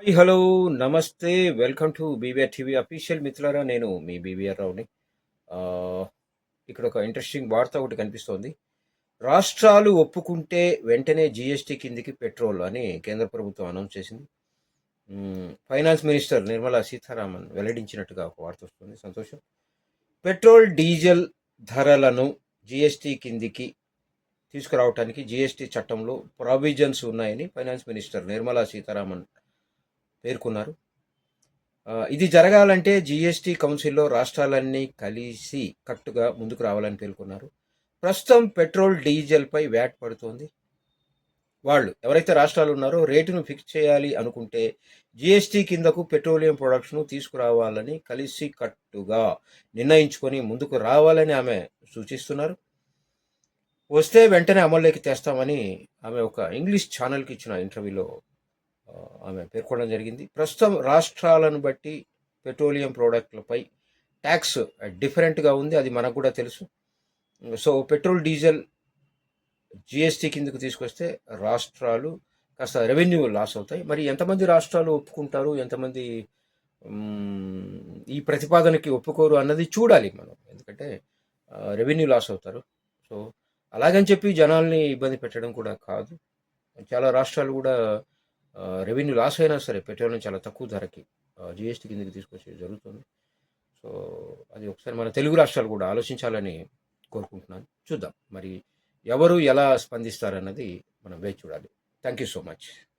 Hi hello నమస్తే welcome to BBR TV official మిత్రులారా నేను మీ బీబీఆర్ రావుని. ఇక్కడ ఒక ఇంట్రెస్టింగ్ వార్త ఒకటి కనిపిస్తోంది. రాష్ట్రాలు ఒప్పుకుంటే వెంటనే జీఎస్టీ కిందికి పెట్రోల్ అని కేంద్ర ప్రభుత్వం అనౌన్స్ చేసింది. ఫైనాన్స్ మినిస్టర్ నిర్మలా సీతారామన్ వెల్లడించినట్టుగా ఒక వార్త వస్తుంది. సంతోషం. పెట్రోల్ డీజిల్ ధరలను జీఎస్టీ కిందికి తీసుకురావడానికి జీఎస్టీ చట్టంలో ప్రావిజన్స్ ఉన్నాయని ఫైనాన్స్ మినిస్టర్ నిర్మలా సీతారామన్ పేర్కొన్నారు. ఇది జరగాలంటే జీఎస్టీ కౌన్సిల్లో రాష్ట్రాలన్నీ కలిసి కట్టుగా ముందుకు రావాలని పేర్కొన్నారు. ప్రస్తుతం పెట్రోల్ డీజిల్పై వ్యాట్ పడుతోంది. వాళ్ళు ఎవరైతే రాష్ట్రాలు ఉన్నారో రేటును ఫిక్స్ చేయాలి అనుకుంటే జీఎస్టీ కిందకు పెట్రోలియం ప్రొడక్ట్స్ను తీసుకురావాలని కలిసి కట్టుగా నిర్ణయించుకొని ముందుకు రావాలని ఆమె సూచిస్తున్నారు. వస్తే వెంటనే అమల్లోకి తెస్తామని ఆమె ఒక ఇంగ్లీష్ ఛానల్కి ఇచ్చిన ఇంటర్వ్యూలో ఆమె పేర్కొనడం జరిగింది. ప్రస్తుతం రాష్ట్రాలను బట్టి పెట్రోలియం ప్రోడక్ట్లపై ట్యాక్స్ డిఫరెంట్గా ఉంది అది మనకు కూడా తెలుసు. సో పెట్రోల్ డీజిల్ జిఎస్టీ కిందకు తీసుకొస్తే రాష్ట్రాలు కాస్త రెవెన్యూ లాస్ అవుతాయి. మరి ఎంతమంది రాష్ట్రాలు ఒప్పుకుంటారు? ఎంతమంది ఈ ప్రతిపాదనకి ఒప్పుకోరు అన్నది చూడాలి మనం. ఎందుకంటే రెవెన్యూ లాస్ అవుతారు. సో అలాగని చెప్పి జనాల్ని ఇబ్బంది పెట్టడం కూడా కాదు. చాలా రాష్ట్రాలు కూడా రెవెన్యూ లాస్ అయినా సరే పెట్రోల్ని చాలా తక్కువ ధరకి జిఎస్టీ కిందకి తీసుకొచ్చేది జరుగుతుంది. సో అది ఒకసారి మన తెలుగు రాష్ట్రాలు కూడా ఆలోచించాలని కోరుకుంటున్నాను. చూద్దాం. మరి ఎవరు ఎలా స్పందిస్తారన్నది మనం వేచి చూడాలి. Thank you so much